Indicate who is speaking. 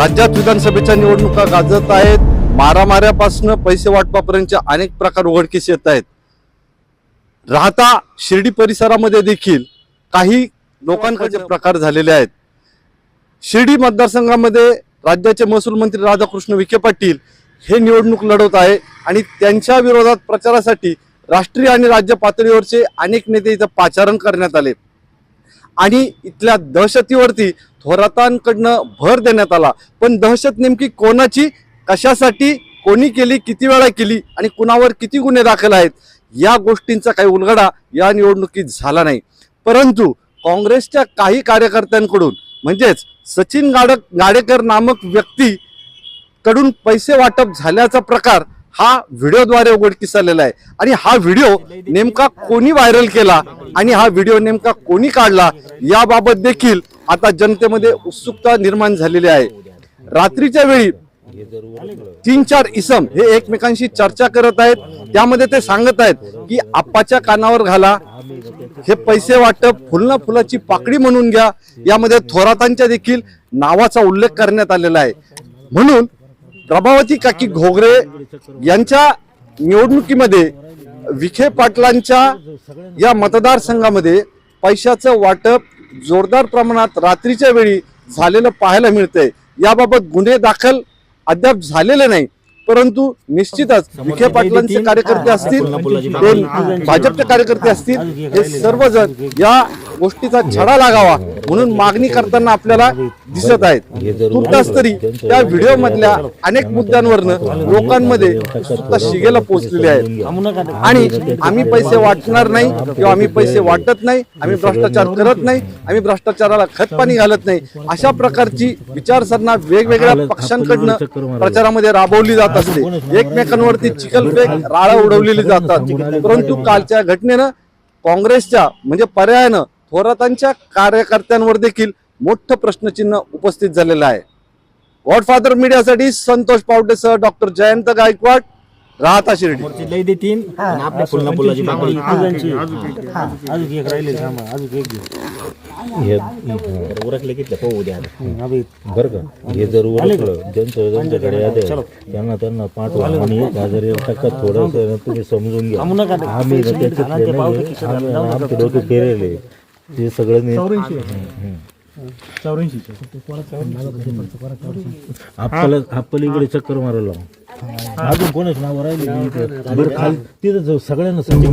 Speaker 1: राज्यात विधानसभेच्या निवडणुका गाजत आहेत. मारामाऱ्यापासून पैसे वाटपापर्यंतचे अनेक प्रकार उघडकीस येत आहेत. राहता शिर्डी परिसरामध्ये देखील काही लोकांकडे प्रकार झालेले आहेत. शिर्डी मतदारसंघामध्ये राज्याचे महसूल मंत्री राधाकृष्ण विखे पाटील हे निवडणूक लढवत आहे आणि त्यांच्या विरोधात प्रचारासाठी राष्ट्रीय आणि राज्य पातळीवरचे अनेक नेते इथं पाचारण करण्यात आले. आणि इथल्या दहशतीवरती थोरातांकडनं भर देण्यात आला. पण दहशत नेमकी कोणाची? कशासाठी? कोणी केली? किती वेळा केली? आणि कुणावर किती गुन्हे दाखल आहेत? या गोष्टींचा काही उलगडा या निवडणुकीत झाला नाही. परंतु काँग्रेसच्या काही कार्यकर्त्यांकडून म्हणजेच सचिन गाडक गाडेकर नामक व्यक्ती कडून पैसे वाटप झाल्याचा प्रकार हा व्हिडिओद्वारे उघडकीस आलेला आहे. आणि हा व्हिडिओ नेमका कोणी व्हायरल केला आणि हा व्हिडिओ नेमका कोणी काढला याबाबत देखील आता जनतेमध्ये उत्सुकता निर्माण झालेली आहे. रात्रीच्या वेळी तीन चार इसम हे एकमेकांशी चर्चा करत आहेत. त्यामध्ये ते सांगत आहेत की आप्पाच्या कानावर घाला हे पैसे वाटप फुलना फुलाची पाकडी म्हणून घ्या. यामध्ये थोरातांच्या देखील नावाचा उल्लेख करण्यात आलेला आहे. म्हणून प्रभावती काकी घोगरे यांच्या निवडणुकीमध्ये विखे पाटलांच्या या मतदारसंघामध्ये पैशाचं वाटप जोरदार प्रमाणात रात्रीच्या वेळी झालेलं पाहायला मिळतंय. याबाबत गुन्हे दाखल अद्याप झालेले नाही परंतु निश्चितच विखे पाटलांचे कार्यकर्ते असतील भाजपचे कार्यकर्ते असतील हे सर्वजण या गोष्टीचा छडा लागावा म्हणून मागणी करताना आपल्याला दिसत आहेत. तुर्तास तरी त्या व्हिडिओ मधल्या अनेक मुद्द्यांवरनं लोकांमध्ये शिगेला पोहोचलेले आहेत. आणि आम्ही पैसे वाटणार नाही किंवा आम्ही पैसे वाटत नाही आम्ही भ्रष्टाचार करत नाही आम्ही भ्रष्टाचाराला खतपाणी घालत नाही अशा प्रकारची विचारसरणा वेगवेगळ्या पक्षांकडनं प्रचारामध्ये राबवली जात असते. एकमेकांवरती चिखलफेक राळा उडवलेली जातात. परंतु कालच्या घटनेनं काँग्रेसच्या म्हणजे पर्यायानं थोरातांच्या कार्यकर्त्यांवर देखील मोठं प्रश्नचिन्ह उपस्थित झालेलं आहे. गॉडफादर मीडियासाठी संतोष पावटेसह डॉक्टर जयंत गायकवाड राहता शिर्डी.
Speaker 2: लय देतीन आणि आपल्या फुलना फुलाची पाकळी. अजून एक राहिले थांबा. अजून एक घे. उरकले किती पाहू द्या
Speaker 3: बरं का? हे जर ओळखलं ज्यांचं ज्यांच्याकडे आले त्यांना त्यांना पाठवा. आणि टक्का तुम्ही समजून घ्या. आम्ही आमचे डोके फिरेले ते सगळं. आपल्याला आपल्याला इकडे चक्कर मारायला. अजून कोणाच नाव राहिले बरं खाली तिथं जाऊ, सगळ्यांना संधी